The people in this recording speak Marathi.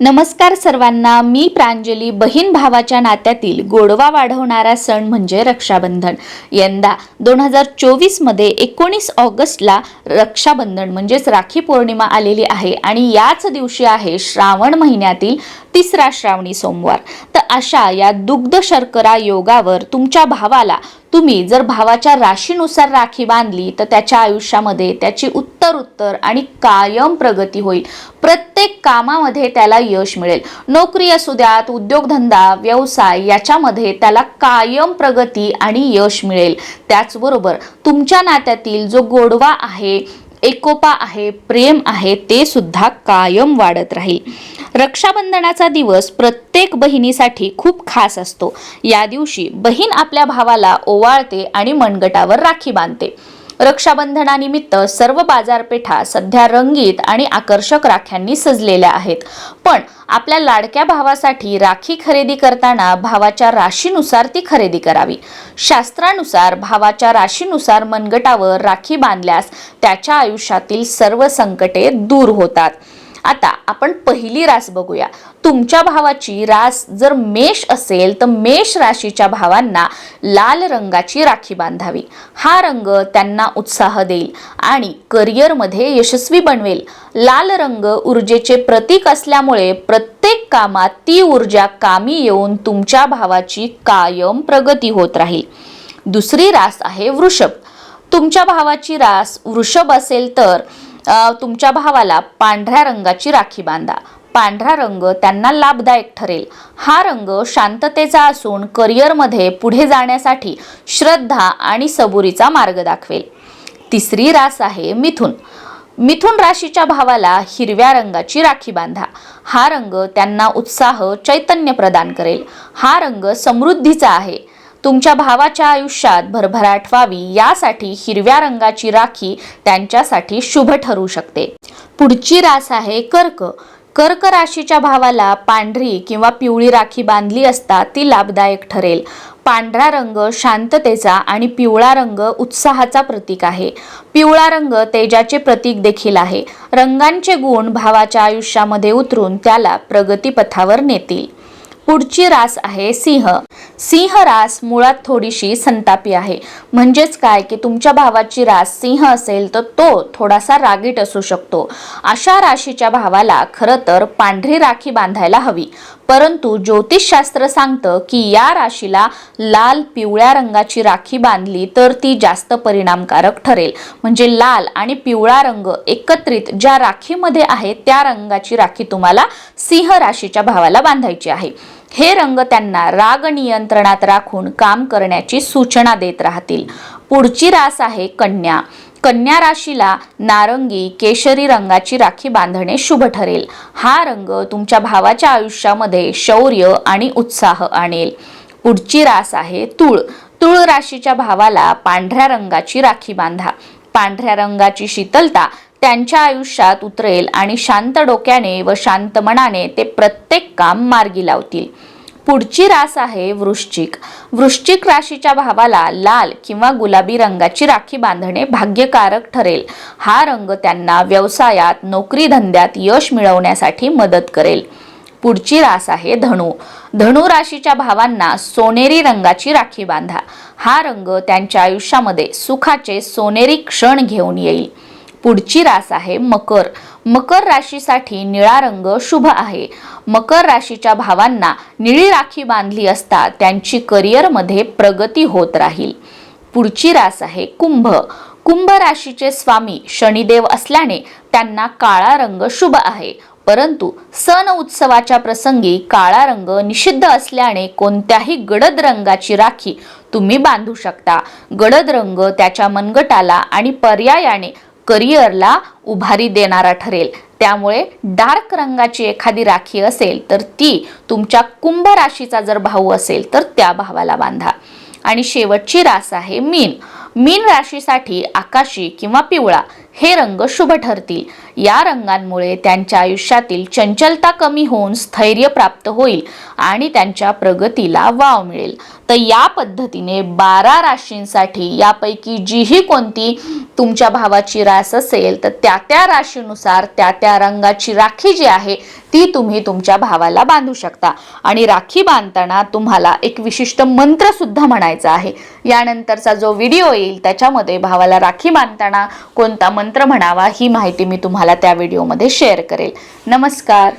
नमस्कार सर्वांना मी प्रांजली. बहीण भावाच्या नात्यातील गोडवा वाढवणारा सण म्हणजे रक्षाबंधन. यंदा दोन हजार चोवीसमध्ये एकोणीस ऑगस्टला रक्षाबंधन म्हणजेच राखी पौर्णिमा आलेली आहे आणि याच दिवशी आहे श्रावण महिन्यातील तिसरा श्रावणी सोमवार. तर अशा या दुग्ध शर्करा योगावर तुमच्या भावाला तुम्ही जर भावाच्या राशीनुसार राखी बांधली तर त्याच्या आयुष्यामध्ये त्याची उत्तर उत्तर आणि कायम प्रगती होईल. प्रत्येक कामामध्ये त्याला यश मिळेल. नोकरी असू द्यात उद्योगधंदा व्यवसाय याच्यामध्ये त्याला कायम प्रगती आणि यश मिळेल. त्याचबरोबर तुमच्या नात्यातील जो गोडवा आहे एकोपा आहे प्रेम आहे ते सुद्धा कायम वाढत राहील. रक्षाबंधनाचा दिवस प्रत्येक बहिणीसाठी खूप खास असतो. या दिवशी बहीण आपल्या भावाला ओवाळते आणि मनगटावर राखी बांधते. रक्षाबंधनानिमित्त सर्व बाजारपेठा सध्या रंगीत आणि आकर्षक राख्यांनी सजलेल्या आहेत. पण आपल्या लाडक्या भावासाठी राखी खरेदी करताना भावाच्या राशीनुसार ती खरेदी करावी. शास्त्रानुसार भावाच्या राशीनुसार मनगटावर राखी बांधल्यास त्याच्या आयुष्यातील सर्व संकटे दूर होतात. आता आपण पहिली रास बघूया. तुमच्या भावाची रास जर मेष असेल तर मेष राशीच्या भावांना लाल रंगाची राखी बांधावी. हा रंग त्यांना उत्साह देईल आणि करिअरमध्ये यशस्वी बनवेल. लाल रंग ऊर्जेचे प्रतीक असल्यामुळे प्रत्येक कामात ती ऊर्जा कामी येऊन तुमच्या भावाची कायम प्रगती होत राहील. दुसरी रास आहे वृषभ. तुमच्या भावाची रास वृषभ असेल तर तुमच्या भावाला पांढऱ्या रंगाची राखी बांधा. पांढरा रंग त्यांना लाभदायक ठरेल. हा रंग शांततेचा असून करिअरमध्ये पुढे जाण्यासाठी श्रद्धा आणि सबुरीचा मार्ग दाखवेल. तिसरी रास आहे मिथुन. मिथुन राशीच्या भावाला हिरव्या रंगाची राखी बांधा. हा रंग त्यांना उत्साह चैतन्य प्रदान करेल. हा रंग समृद्धीचा आहे. तुमच्या भावाच्या आयुष्यात भरभराट व्हावी यासाठी हिरव्या रंगाची राखी त्यांच्यासाठी शुभ ठरू शकते. पुढची रास आहे कर्क. कर्क राशीच्या भावाला पांढरी किंवा पिवळी राखी बांधली असता ती लाभदायक ठरेल. पांढरा रंग शांततेचा आणि पिवळा रंग उत्साहाचा प्रतीक आहे. पिवळा रंग तेजाचे प्रतीक देखील आहे. रंगांचे गुण भावाच्या आयुष्यामध्ये उतरून त्याला प्रगतीपथावर नेतील. पुढची रास आहे सिंह. सिंह रास मुळात थोडीशी संतापी आहे. म्हणजेच काय की तुमच्या भावाची रास सिंह असेल तर तो थोडासा रागीट असू शकतो. अशा राशीच्या भावाला खरं तर पांढरी राखी बांधायला हवी. परंतु ज्योतिषशास्त्र सांगतं की या राशीला लाल पिवळ्या रंगाची राखी बांधली तर ती जास्त परिणामकारक ठरेल. म्हणजे लाल आणि पिवळा रंग एकत्रित ज्या राखीमध्ये आहे त्या रंगाची राखी तुम्हाला सिंह राशीच्या भावाला बांधायची आहे. हे रंग त्यांना राग नियंत्रणात राखून काम करण्याची सूचना देत राहतील. पुढची रास आहे कन्या. कन्या राशीला नारंगी केशरी रंगाची राखी बांधणे शुभ ठरेल. हा रंग तुमच्या भावाच्या आयुष्यामध्ये शौर्य आणि उत्साह आणेल. पुढची रास आहे तुळ. तुळ राशीच्या भावाला पांढऱ्या रंगाची राखी बांधा. पांढऱ्या रंगाची शीतलता त्यांच्या आयुष्यात उतरेल आणि शांत डोक्याने व शांत मनाने ते प्रत्येक काम मार्गी लावतील. पुढची रास आहे वृश्चिक. वृश्चिक राशीच्या भावाला लाल किंवा गुलाबी रंगाची राखी बांधणे भाग्यकारक ठरेल. हा रंग त्यांना व्यवसायात नोकरी धंद्यात यश मिळवण्यासाठी मदत करेल. पुढची रास आहे धनु. धनु राशीच्या भावांना सोनेरी रंगाची राखी बांधा. हा रंग त्यांच्या आयुष्यामध्ये सुखाचे सोनेरी क्षण घेऊन येईल. पुढची रास आहे मकर. मकर राशीसाठी निळा रंग शुभ आहे. मकर राशीच्या भावांना निळी राखी बांधली असता त्यांची करिअरमध्ये प्रगती होत राहील. पुढची रास आहे कुंभ. कुंभ राशीचे स्वामी शनिदेव असल्याने त्यांना काळा रंग शुभ आहे. परंतु सण उत्सवाच्या प्रसंगी काळा रंग निषिद्ध असल्याने कोणत्याही गडद रंगाची राखी तुम्ही बांधू शकता. गडद रंग त्याच्या मनगटाला आणि पर्यायाने करिअरला उभारी देणारा ठरेल. त्यामुळे डार्क रंगाची एखादी राखी असेल तर ती तुमच्या कुंभ राशीचा जर भाऊ असेल तर त्या भावाला बांधा. आणि शेवटची रास आहे मीन. मीन राशीसाठी आकाशी किंवा पिवळा. हे रंग शुभ ठरतील. या रंगांमुळे त्यांच्या आयुष्यातील चंचलता कमी होऊन स्थैर्य प्राप्त होईल आणि त्यांच्या प्रगतीला वाव मिळेल. तर या पद्धतीने बारा राशींसाठी यापैकी जीही कोणती तुमच्या भावाची रास असेल तर त्या त्या राशीनुसार त्या त्या रंगाची राखी जी आहे ती तुम्ही तुमच्या भावाला बांधू शकता. आणि राखी बांधताना तुम्हाला एक विशिष्ट मंत्र सुद्धा म्हणायचा आहे. यानंतरचा जो व्हिडिओ येईल त्याच्यामध्ये भावाला राखी बांधताना कोणता मंत्र म्हणावा ही माहिती मी तुम्हाला त्या व्हिडिओमध्ये शेअर करेल. नमस्कार.